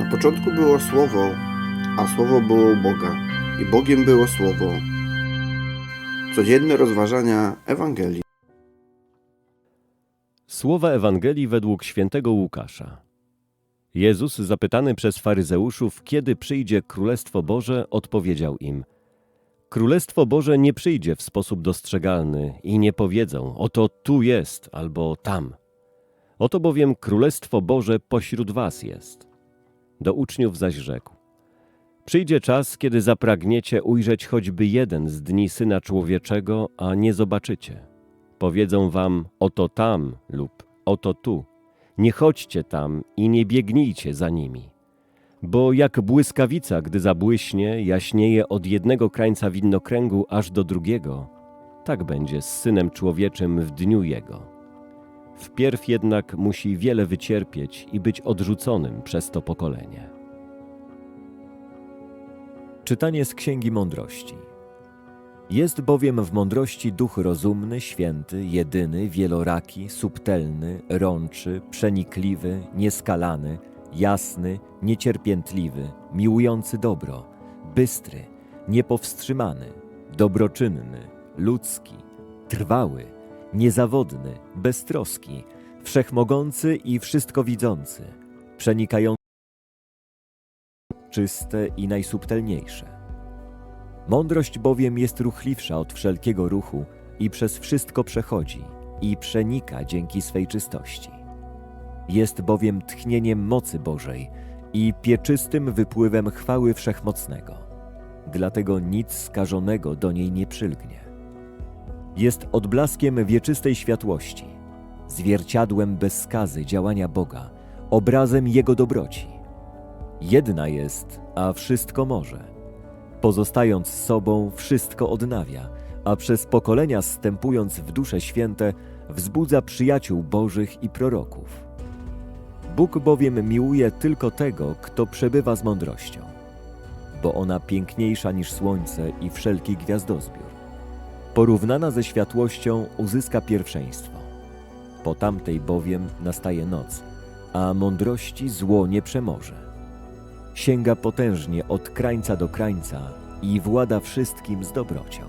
Na początku było Słowo, a Słowo było u Boga, i Bogiem było Słowo. Codzienne rozważania Ewangelii. Słowa Ewangelii według świętego Łukasza. Jezus, zapytany przez faryzeuszów, kiedy przyjdzie Królestwo Boże, odpowiedział im: Królestwo Boże nie przyjdzie w sposób dostrzegalny i nie powiedzą: Oto tu jest albo tam. Oto bowiem Królestwo Boże pośród was jest. Do uczniów zaś rzekł: Przyjdzie czas, kiedy zapragniecie ujrzeć choćby jeden z dni syna człowieczego, a nie zobaczycie. Powiedzą wam: Oto tam lub oto tu. Nie chodźcie tam i nie biegnijcie za nimi. Bo jak błyskawica, gdy zabłyśnie, jaśnieje od jednego krańca widnokręgu aż do drugiego, tak będzie z synem człowieczym w dniu jego. Wpierw jednak musi wiele wycierpieć i być odrzuconym przez to pokolenie. Czytanie z Księgi Mądrości. Jest bowiem w mądrości duch rozumny, święty, jedyny, wieloraki, subtelny, rączy, przenikliwy, nieskalany, jasny, niecierpiętliwy, miłujący dobro, bystry, niepowstrzymany, dobroczynny, ludzki, trwały, niezawodny, beztroski, wszechmogący i wszystko widzący, przenikający czyste i najsubtelniejsze. Mądrość bowiem jest ruchliwsza od wszelkiego ruchu i przez wszystko przechodzi i przenika dzięki swej czystości. Jest bowiem tchnieniem mocy Bożej i pieczystym wypływem chwały Wszechmocnego. Dlatego nic skażonego do niej nie przylgnie. Jest odblaskiem wieczystej światłości, zwierciadłem bez skazy działania Boga, obrazem Jego dobroci. Jedna jest, a wszystko może. Pozostając sobą, wszystko odnawia, a przez pokolenia stępując w dusze święte, wzbudza przyjaciół Bożych i proroków. Bóg bowiem miłuje tylko tego, kto przebywa z mądrością, bo ona piękniejsza niż słońce i wszelki gwiazdozbiór. Porównana ze światłością uzyska pierwszeństwo. Po tamtej bowiem nastaje noc, a mądrości zło nie przemoże sięga potężnie od krańca do krańca i włada wszystkim z dobrocią.